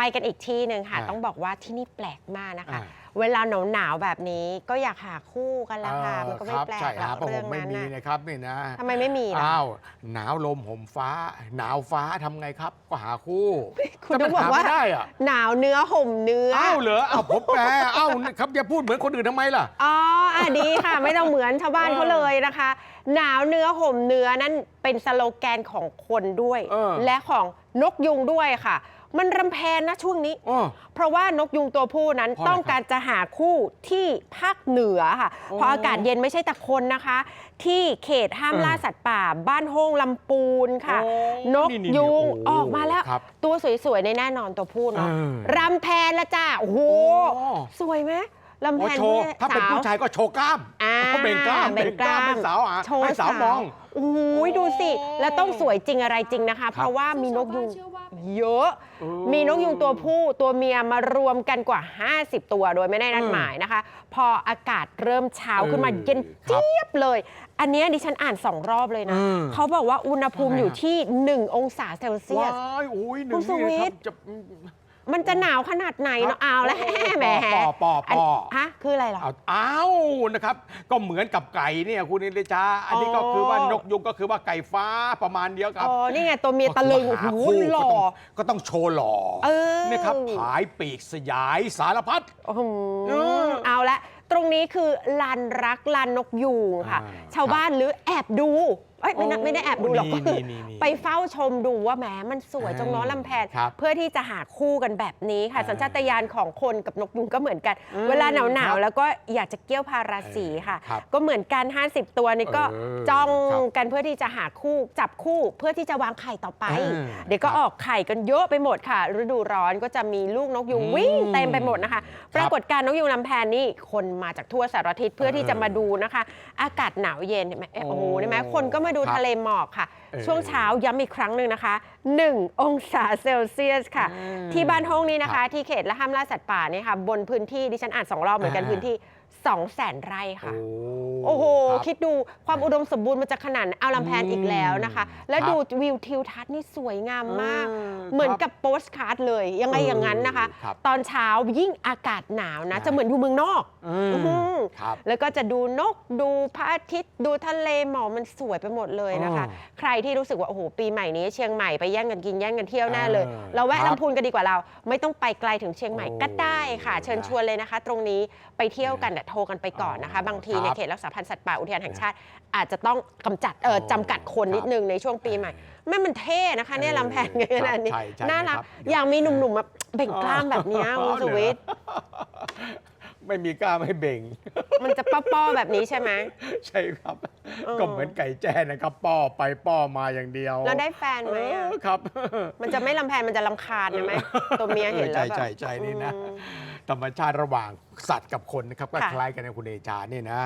ไปกันอีกที่หนึ่งค่ะ อ่าต้องบอกว่าที่นี่แปลกมากนะคะ อ่า เวลาหนาวหนาวๆแบบนี้ก็อยากหาคู่กันละค่ะมันก็ไม่ครับแปลกใช่หรคอรับกเพราะผเรื่องมไม่นั้นมีน่ะนะครับนี่นะทำไมไม่มีล่ะ อ้าวหนาวลมห่มฟ้า หนาวฟ้าทำไงครับก็หาคู่คุณแต่ต้องมันบอกหาว่า ไม่ได้อะหนาวเนื้อห่มเนื้ออ้าวเหรออ้าวผมแปลอ้าวครับอย่าพูดเหมือนคนอื่นทำไมล่ะ อ๋ออะดีค่ะ ไม่ต้องเหมือนชาวบ้านเออเขาเลยนะคะ หนาวเนื้อห่มเนื้อนั่นเป็นสโลแกนของคนด้วย เออ และของนกยุงด้วยค่ะ มันรำแพนนะช่วงนี้อ้อเพราะว่านกยุงตัวผู้นั้นเพราะอะไรต้องการจะหาคู่ที่ภาคเหนือค่ะโอ้เพราะอากาศเย็นไม่ใช่แต่คนนะคะ ที่เขตห้ามเออล่าสัตว์ป่า บ้านโฮงลำปูนค่ะโอ้นกนี่ๆๆยุงโอ้ออกมาแล้วครับตัวสวยๆในแน่นอนตัวผู้เนาะเออรำแพนละจ้าโอ้โหโอ้สวยไหม ลำโอ้แพนโชว์นี่ถ้าเป็นสวผู้ชายก็โชว์กล้ามอ่าเขาเบ่งกล้ามเบ่งกล้ามให้สาวอะโชว์ให้สาวมองโอ้โหดูสิ แล้วต้องสวยจริงอะไรจริงนะคะครับเพราะว่ามีนกยุงเชื่อว่าเยอะเออมีนกยุงตัวผู้ตัวเมียมารวมกันกว่า 50 ตัวโดยไม่ได้นัดเออหมายนะคะ พออากาศเริ่มเช้าขึ้นมาเออเย็นครับเจี๊ยบเลย อันเนี้ยดิฉันอ่านสองรอบเลยนะเออเขาบอกว่าอุณหภูมิทำไมอยู่ฮะที่ 1 องศาเซลเซียว้าสยอุ้ยหนึ่คุงณสนี่วินะคทรับย์จะ มันจะหนาวขนาดไหนเนาะเอาแล้วโอ้โหแหมปอปอปอปอฮะคืออะไรเหรอเอาอ้าวนะครับ ก็เหมือนกับไก่เนี่ยคุณนิลจาอันนี้ก็คือว่านกยุงก็คือว่าไก่ฟ้าประมาณเดียวกับอ๋อนี่ไงตัวเมียตะลึงก็โอ้คือโหว่าาคู่หล่อก็ต้องก็ต้องโชว์หล่อเออนี่ครับผายปีกสยายสารพัดโอ้โหเออเอาละตรงนี้คือลานรักลานนกยูงค่ะอ่าชาวบ้านหรือแอบดู เอ้ยไม่น่าโอ้ไม่ได้แอบดูหรอกนี่ก็คือนี่นี่ไปเฝ้าชมดูว่าแหมมันสวยอ่าจงน้อลำแพน ครับเพื่อที่จะหาคู่กันแบบนี้ค่ะ อ่าสัญชาตญาณของคนกับนกยุงก็เหมือนกัน อืมเวลาหนาวหนาครัวบแล้วก็อยากจะเกี้ยวพาราสีค่ะ ครับก็เหมือนกัน 50 ตัวนี่ก็เออจ้องครับกันเพื่อที่จะหาคู่จับคู่เพื่อที่จะวางไข่ต่อไปอ่าเดี๋ยวก็ครับออกไข่กันเยอะไปหมดค่ะ ฤดูร้อนก็จะมีลูกนกยุงอืมวิ่งเต็มไปหมดนะคะ ปรากฏการณ์นกยุงลำแพนนี่คนมาจากทั่วสารทิศเพื่อที่จะมาดูนะคะ อากาศหนาวเย็นเห็นไหมเอ๊ะโอ้โหโอ้เห็นไหมคนก็มาดูครับทะเลหมอกค่ะเออช่วงเช้าย้ำอีกครั้งหนึ่งนะคะ 1 องศาเซลเซียสค่ะอืมที่บ้านห้องนี้นะครัคะบที่เขตและห้ามล่าสัตว์ป่าเนี่ยค่ะ บนพื้นที่ดิฉันอ่านสองรอบเหมือนกันอ่าพื้นที่ 2 0 0แสนไร่ค่ะ โอ้โอ้โหรับคิดดูความอุดมสมบูรณ์มันจะขนาดไหนเอาลำแพนอีกแล้วนะคะ และครับดูวิวทิวทัศน์นี่สวยงามมากเออเหมือนครับกับโปสการ์ดเลย ยังไงเอออย่างนั้นนะคะ ครับ ตอนเช้ายิ่งอากาศหนาวนะอ่าจะเหมือนอยู่เมืองนอกอืมอื้อหือครับ แล้วก็จะดูนกดูพระอาทิตย์ ดูทะเลหมอกมันสวยไปหมดเลยนะคะ อ๋อใครที่รู้สึกว่า โอ้โห ปีใหม่นี้เชียงใหม่ไปแย่งกันกินแย่งกันเที่ยวแน่เลย เออเราแวะครับลำพูนกันดีกว่าเรา ไม่ต้องไปไกลถึงเชียงใหม่โอ้ก็ได้ค่ะเชิญนะชวนเลยนะคะ ตรงนี้ไปเที่ยวกันแต่โทรกันไปก่อนนะคะอ๋อบางทีครับในเขตรักษาพันธุ์สัตว์ป่าอุทยานแห่งชาติ อาจจะต้องกำจัดเออโอ้จำกัดคนนิดครับนึงในช่วงปีใหม่แม่มันเท่นะคะเนี่ยเออลำแพนกันขนาดนี้ใช่ใช่น่ารักครับอยากมีหนุ่มๆมาเบ่งกล้ามแบบเนี้ยอ๋อคุณสวิทย์ไม่มีกล้ามให้เบ่ง มันจะป้อๆแบบนี้ใช่ไหม ใช่ครับเออก็เหมือนไก่แจ้นะครับ ป้อไปป้อมาอย่างเดียว แล้วได้แฟนไหมอะเออครับ มันจะไม่ลำแพนมันจะลำคาญใช่ไหมตัวเมียเห็นแล้วแบบใช่ใช่ใช่นี่นะอืมธรรมชาติระหว่างสัตว์กับคนนะครับก็ค่ะคล้ายกันนะคุณเอจานี่นะ